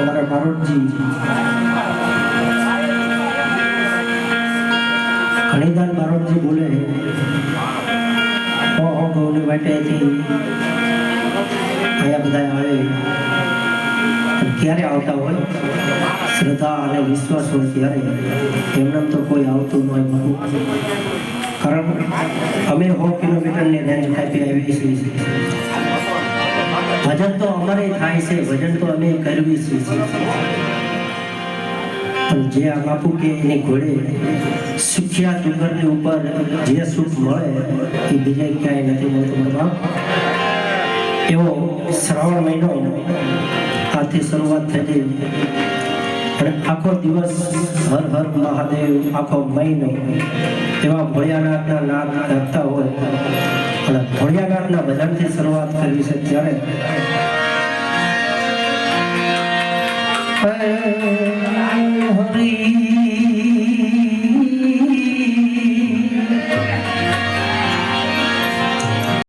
અમારા ભારતજી ઘણીદાર ભારતજી બોલે ગૌની અહીંયા બધા આવે ક્યારે આવતા હોય? શ્રદ્ધા અને વિશ્વાસ હોય ત્યારે એમને તો કોઈ આવતું ન હોય કારણ અમે સો કિલોમીટરની રેન્જ કાપી આવી છીએ. ભજન તો અમારે થાય છે, ભજન તો અમે કરવી છીએ જે આ બાપુ કે એની ઘોડે સુખ્યા ડુંગરની ઉપર જે સુખ મળે, એ બીજે ક્યાંય નથી મળતું. બાપ, એવો શ્રાવણ મહિનો આથી શરૂઆત થઈ અને આખો દિવસ હર હર મહાદેવ, આખો મહિનો એવા ભોળિયાનાથના નાદ કરતા હોય. અને ભોળિયાનાથના ભજનથી શરૂઆત કરવી છે ત્યારે.